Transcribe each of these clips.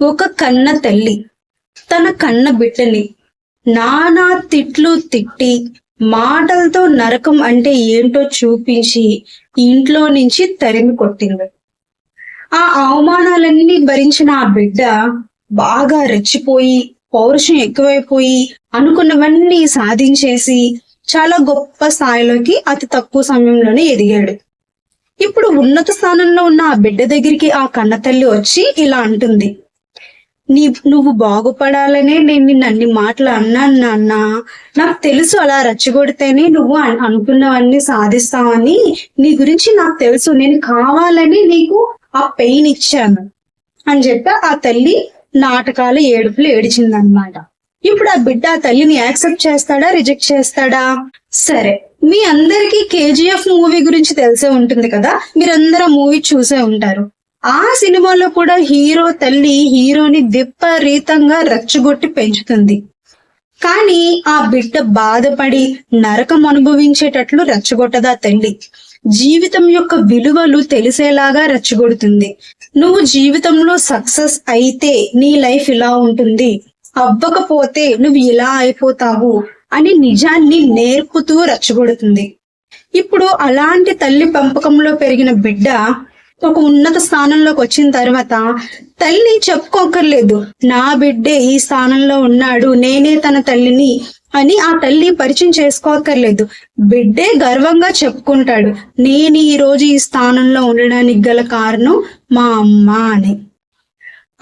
ఒక కన్న తల్లి తన కన్న బిడ్డని నానా తిట్లు తిట్టి మాటలతో నరకం అంటే ఏంటో చూపించి ఇంట్లో నుంచి తరిమి కొట్టింది. ఆ అవమానాలన్నీ భరించిన ఆ బిడ్డ బాగా రెచ్చిపోయి పౌరుషం ఎక్కువైపోయి అనుకున్నవన్నీ సాధించేసి చాలా గొప్ప స్థాయిలోకి అతి తక్కువ సమయంలోనే ఎదిగాడు. ఇప్పుడు ఉన్నత స్థానంలో ఉన్న ఆ బిడ్డ దగ్గరికి ఆ కన్న తల్లి వచ్చి ఇలా అంటుంది. నీ నువ్వు బాగుపడాలనే నేను నిన్ను అన్ని మాటలు అన్నాను నాన్న. నాకు తెలుసు అలా రెచ్చగొడితేనే నువ్వు అనుకున్నవన్నీ సాధిస్తావని. నీ గురించి నాకు తెలుసు. నేను కావాలని నీకు ఆ పెయిన్ ఇచ్చాను అని చెప్పి ఆ తల్లి నాటకాలు ఏడుపులు ఏడిచిందనమాట ఇప్పుడు ఆ బిడ్డ ఆ తల్లిని యాక్సెప్ట్ చేస్తాడా రిజెక్ట్ చేస్తాడా? సరే. మీ అందరికీ కేజీఎఫ్ మూవీ గురించి తెలిసే ఉంటుంది కదా? మీరందరూ మూవీ చూసే ఉంటారు. ఆ సినిమాలో కూడా హీరో తల్లి హీరోని విపరీతంగా రెచ్చగొట్టి పెంచుతుంది. కానీ ఆ బిడ్డ బాధపడి నరకం అనుభవించేటట్లు రెచ్చగొట్టదా తల్లి? జీవితం యొక్క విలువలు తెలిసేలాగా రెచ్చగొడుతుంది. నువ్వు జీవితంలో సక్సెస్ అయితే నీ లైఫ్ ఇలా ఉంటుంది. అవ్వకపోతే నువ్వు ఇలా అయిపోతావు అని నిజాన్ని నేర్పుతూ రెచ్చగొడుతుంది. ఇప్పుడు అలాంటి తల్లి పెంపకంలో పెరిగిన బిడ్డ ఒక ఉన్నత స్థానంలోకి వచ్చిన తర్వాత తల్లి చెప్పుకోకర్లేదు నా బిడ్డే ఈ స్థానంలో ఉన్నాడు. నేనే తన తల్లిని అని ఆ తల్లి పరిచయం చేసుకోకర్లేదు బిడ్డే గర్వంగా చెప్పుకుంటాడు. నేను ఈ రోజు ఈ స్థానంలో ఉండడానికి గల కారణం మా అమ్మ అని.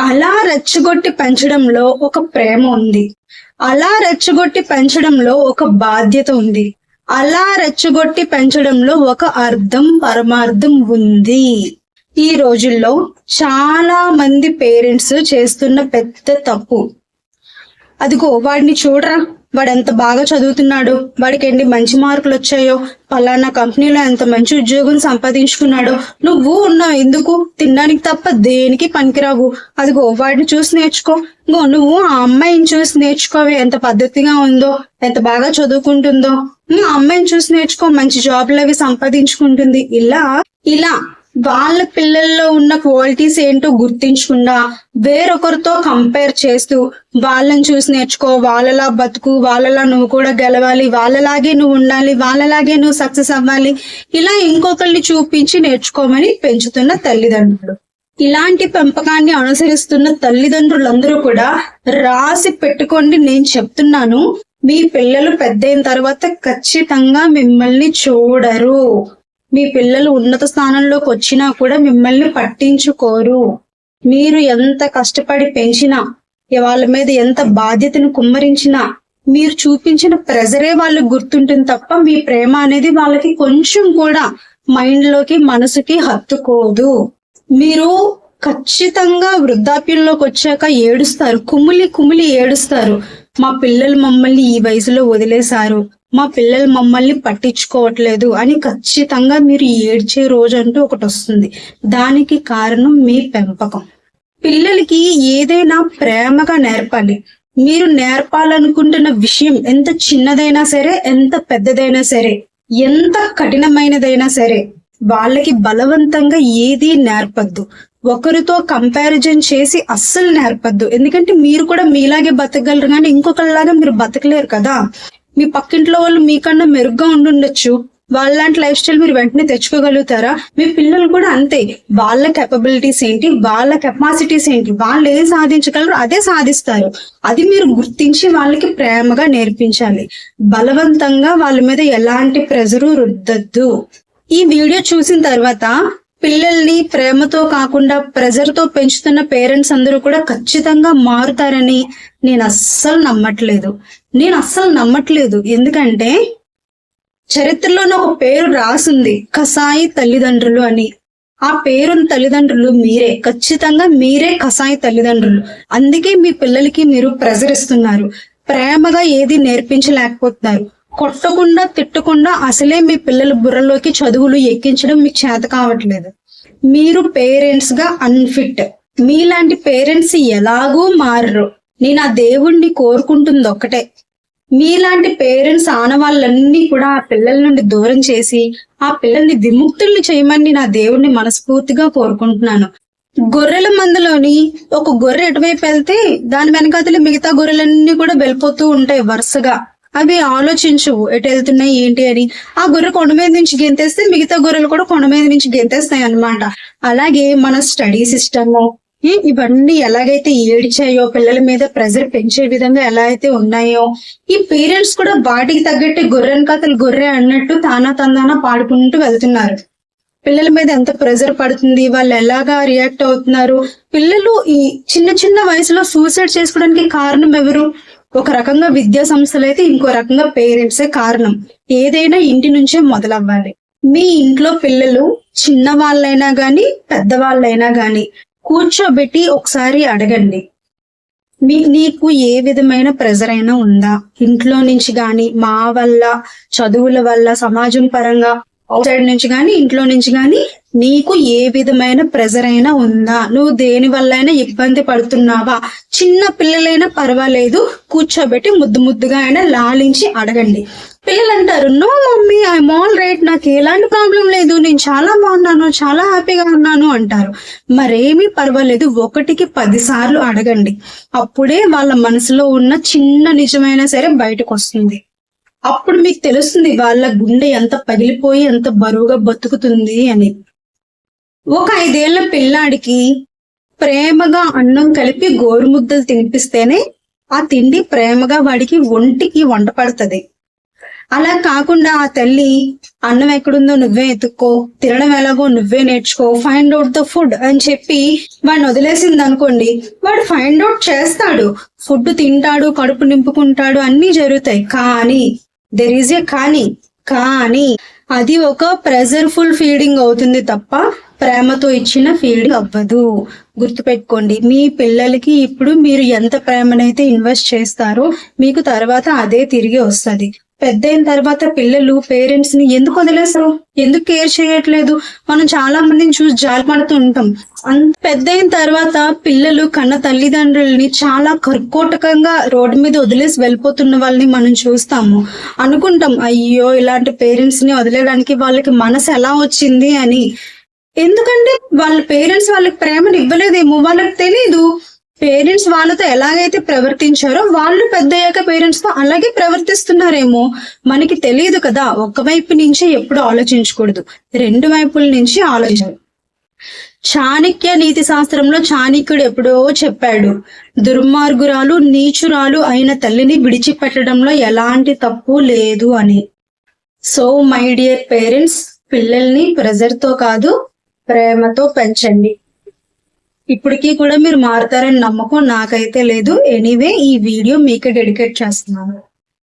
అలా రెచ్చగొట్టి పెంచడంలో ఒక ప్రేమ ఉంది. అలా రెచ్చగొట్టి పెంచడంలో ఒక బాధ్యత ఉంది. అలా రెచ్చగొట్టి పెంచడంలో ఒక అర్థం పరమార్థం ఉంది. ఈ రోజుల్లో చాలా మంది పేరెంట్స్ చేస్తున్న పెద్ద తప్పు. అదిగో వాడిని చూడరా? వాడు ఎంత బాగా చదువుతున్నాడు? వాడికి ఎన్ని మంచి మార్కులు వచ్చాయో? పలానా కంపెనీలో ఎంత మంచి ఉద్యోగం సంపాదించుకున్నాడో? నువ్వు ఉన్నావు ఎందుకు? తినడానికి తప్ప దేనికి పనికిరావు? అదిగో వాడిని చూసి నేర్చుకో. ఇంకో నువ్వు ఆ అమ్మాయిని చూసి నేర్చుకోవే ఎంత పద్ధతిగా ఉందో? ఎంత బాగా చదువుకుంటుందో? ఆ అమ్మాయిని చూసి నేర్చుకో. మంచి జాబ్లు అవి సంపాదించుకుంటుంది. ఇలా ఇలా. వాళ్ళ పిల్లల్లో ఉన్న క్వాలిటీస్ ఏంటో గుర్తించకుండా వేరొకరితో కంపేర్ చేస్తూ వాళ్ళని చూసి నేర్చుకో వాళ్ళలా బతుకు వాళ్ళలా నువ్వు కూడా గెలవాలి వాళ్ళలాగే నువ్వు ఉండాలి వాళ్ళలాగే నువ్వు సక్సెస్ అవ్వాలి. ఇలా ఇంకొకరిని చూపించి నేర్చుకోమని పెంచుతున్న తల్లిదండ్రులు. ఇలాంటి పెంపకాన్ని అనుసరిస్తున్న తల్లిదండ్రులందరూ కూడా రాసి పెట్టుకోండి నేను చెప్తున్నాను. మీ పిల్లలు పెద్దయిన తర్వాత ఖచ్చితంగా మిమ్మల్ని చూడరు. మీ పిల్లలు ఉన్నత స్థానంలోకి వచ్చినా కూడా మిమ్మల్ని పట్టించుకోరు. మీరు ఎంత కష్టపడి పెంచినా వాళ్ళ మీద ఎంత బాధ్యతను కుమ్మరించినా మీరు చూపించిన ప్రెజరే వాళ్ళకి గుర్తుంటుంది తప్ప మీ ప్రేమ అనేది వాళ్ళకి కొంచెం కూడా మైండ్లోకి మనసుకి హత్తుకోదు. మీరు ఖచ్చితంగా వృద్ధాప్యంలోకి వచ్చాక ఏడుస్తారు. కుమిలి కుమిలి ఏడుస్తారు. మా పిల్లలు మమ్మల్ని ఈ వయసులో వదిలేశారు. మా పిల్లలు మమ్మల్ని పట్టించుకోవట్లేదు అని ఖచ్చితంగా మీరు ఏడ్చే రోజు అంటూ ఒకటి వస్తుంది. దానికి కారణం మీ పెంపకం. పిల్లలకి ఏదైనా ప్రేమగా నేర్పాలి. మీరు నేర్పాలనుకుంటున్న విషయం ఎంత చిన్నదైనా సరే ఎంత పెద్దదైనా సరే ఎంత కఠినమైనదైనా సరే వాళ్ళకి బలవంతంగా ఏది నేర్పద్దు. ఒకరితో కంపారిజన్ చేసి అస్సలు నేర్పద్దు. ఎందుకంటే మీరు కూడా మీలాగే బతకగలరు కానీ ఇంకొకరిలాగా మీరు బతకలేరు కదా. మీ పక్కింట్లో వాళ్ళు మీకన్నా మెరుగ్గా ఉండుండొచ్చు. వాళ్ళలాంటి లైఫ్ స్టైల్ మీరు వెంటనే తెచ్చుకోగలుగుతారా? మీ పిల్లలు కూడా అంతే. వాళ్ళ కెపబిలిటీస్ ఏంటి? వాళ్ళ కెపాసిటీస్ ఏంటి? వాళ్ళు ఏం సాధించగలరు అదే సాధిస్తారు. అది మీరు గుర్తించి వాళ్ళకి ప్రేమగా నేర్పించాలి. బలవంతంగా వాళ్ళ మీద ఎలాంటి ప్రెజరు రుద్దద్దు. ఈ వీడియో చూసిన తర్వాత పిల్లల్ని ప్రేమతో కాకుండా ప్రెజర్తో పెంచుతున్న పేరెంట్స్ అందరూ కూడా ఖచ్చితంగా మారుతారని నేను అస్సలు నమ్మట్లేదు. నేను అస్సలు నమ్మట్లేదు. ఎందుకంటే చరిత్రలోనే ఒక పేరు రాసింది కసాయి తల్లిదండ్రులు అని. ఆ పేరున్న తల్లిదండ్రులు మీరే ఖచ్చితంగా మీరే కసాయి తల్లిదండ్రులు. అందుకే మీ పిల్లలకి మీరు ప్రెజర్ ఇస్తున్నారు ప్రేమగా ఏది నేర్పించలేకపోతున్నారు. కొట్టకుండా తిట్టకుండా అసలే మీ పిల్లల బుర్రలోకి చదువులు ఎక్కించడం మీకు చేత కావట్లేదు. మీరు పేరెంట్స్గా అన్ఫిట్ మీలాంటి పేరెంట్స్ ఎలాగూ మారరు. నేను ఆ దేవుణ్ణి కోరుకుంటుంది ఒక్కటే. మీలాంటి పేరెంట్స్ ఆనవాళ్ళన్నీ కూడా ఆ పిల్లల నుండి దూరం చేసి ఆ పిల్లల్ని విముక్తుల్ని చేయమని నా దేవుణ్ణి మనస్ఫూర్తిగా కోరుకుంటున్నాను. గొర్రెల మందలోని ఒక గొర్రె ఎటువైపు వెళ్తే దాని వెనకాతల మిగతా గొర్రెలన్నీ కూడా వెళ్ళిపోతూ ఉంటాయి వరుసగా. అవి ఆలోచించు ఎటు వెళ్తున్నాయి ఏంటి అని. ఆ గొర్రె కొండ మీద నుంచి గెంతేస్తే మిగతా గొర్రెలు కూడా కొండ మీద నుంచి గెంతేస్తాయి అన్నమాట. అలాగే మన స్టడీ సిస్టమ్ ఇవన్నీ ఎలాగైతే ఏడిచాయో పిల్లల మీద ప్రెజర్ పెంచే విధంగా ఎలా అయితే ఉన్నాయో ఈ పేరెంట్స్ కూడా వాటికి తగ్గట్టు గొర్రెని కథలు గొర్రె అన్నట్టు తానా తందానా పాడుకుంటూ వెళ్తున్నారు. పిల్లల మీద ఎంత ప్రెజర్ పడుతుంది వాళ్ళు ఎలాగా రియాక్ట్ అవుతున్నారు. పిల్లలు ఈ చిన్న చిన్న వయసులో సూసైడ్ చేసుకోవడానికి కారణం ఎవరు? ఒక రకంగా విద్యా సంస్థలు అయితే ఇంకో రకంగా పేరెంట్సే కారణం. ఏదైనా ఇంటి నుంచే మొదలవ్వాలి. మీ ఇంట్లో పిల్లలు చిన్న వాళ్ళైనా గాని పెద్దవాళ్ళైనా గాని కూర్చోబెట్టి ఒకసారి అడగండి. మీ నీకు ఏ విధమైన ప్రెజర్ అయినా ఉందా? ఇంట్లో నుంచి గాని మా వల్ల చదువుల వల్ల సమాజం పరంగా అవుట్ సైడ్ నుంచి కానీ ఇంట్లో నుంచి కానీ నీకు ఏ విధమైన ప్రెజర్ అయినా ఉందా? నువ్వు దేని వల్ల అయినా ఇబ్బంది పడుతున్నావా? చిన్న పిల్లలైనా పర్వాలేదు. కూర్చోబెట్టి ముద్దు ముద్దుగా అయినా లాలించి అడగండి. పిల్లలు అంటారు no mummy I'm all right నాకు ఎలాంటి ప్రాబ్లం లేదు. నేను చాలా బాగున్నాను చాలా హ్యాపీగా ఉన్నాను అంటారు. మరేమీ పర్వాలేదు. ఒకటికి పది సార్లు అడగండి. అప్పుడే వాళ్ళ మనసులో ఉన్న చిన్న నిజమైనా సరే బయటకు వస్తుంది. అప్పుడు మీకు తెలుస్తుంది వాళ్ళ గుండె ఎంత పగిలిపోయి ఎంత బరువుగా బతుకుతుంది అని. ఒక ఐదేళ్ళ పిల్లాడికి ప్రేమగా అన్నం కలిపి గోరుముద్దలు తినిపిస్తేనే ఆ తిండి ప్రేమగా వాడికి ఒంటికి వంట పడుతుంది. అలా కాకుండా ఆ తల్లి అన్నం ఎక్కడుందో నువ్వే ఎత్తుక్కో తినడం ఎలాగో నువ్వే నేర్చుకో ఫైండ్ అవుట్ ద ఫుడ్ అని చెప్పి వాడిని వదిలేసింది అనుకోండి వాడు ఫైండ్ అవుట్ చేస్తాడు. ఫుడ్ తింటాడు కడుపు నింపుకుంటాడు అన్నీ జరుగుతాయి. కానీ దెర్ ఈజ్ ఏ కానీ కానీ అది ఒక ప్రెజర్ఫుల్ ఫీడింగ్ అవుతుంది తప్ప ప్రేమతో ఇచ్చిన ఫీడింగ్ అవ్వదు. గుర్తుపెట్టుకోండి మీ పిల్లలకి ఇప్పుడు మీరు ఎంత ప్రేమనైతే ఇన్వెస్ట్ చేస్తారో మీకు తర్వాత అదే తిరిగి వస్తది. పెద్ద అయిన తర్వాత పిల్లలు పేరెంట్స్ని ఎందుకు వదిలేస్తారు ఎందుకు కేర్ చేయట్లేదు? మనం చాలా మందిని చూసి జాలిపడుతూ ఉంటాం. అంత పెద్ద అయిన తర్వాత పిల్లలు కన్న తల్లిదండ్రుల్ని చాలా కర్కోటకంగా రోడ్డు మీద వదిలేసి వెళ్ళిపోతున్న వాళ్ళని మనం చూస్తాము. అనుకుంటాం అయ్యో ఇలాంటి పేరెంట్స్ని వదిలేయడానికి వాళ్ళకి మనసు ఎలా వచ్చింది అని. ఎందుకంటే వాళ్ళ పేరెంట్స్ వాళ్ళకి ప్రేమను ఇవ్వలేదేమో వాళ్ళకి తెలీదు. పేరెంట్స్ వాళ్ళతో ఎలాగైతే ప్రవర్తించారో వాళ్ళు పెద్ద అయ్యాక పేరెంట్స్తో అలాగే ప్రవర్తిస్తున్నారేమో మనకి తెలియదు కదా. ఒక వైపు నుంచి ఎప్పుడు ఆలోచించకూడదు. రెండు వైపుల నుంచి ఆలోచించాలి చాణక్య నీతి శాస్త్రంలో చాణక్యుడు ఎప్పుడో చెప్పాడు దుర్మార్గురాలు నీచురాలు అయిన తల్లిని విడిచిపెట్టడంలో ఎలాంటి తప్పు లేదు అని. సో మై డియర్ పేరెంట్స్ పిల్లల్ని ప్రెజర్తో కాదు ప్రేమతో పెంచండి. ఇప్పటికీ కూడా మీరు మారుతారని నమ్మకం నాకైతే లేదు. ఎనీవే ఈ వీడియో మీకే డెడికేట్ చేస్తున్నాను.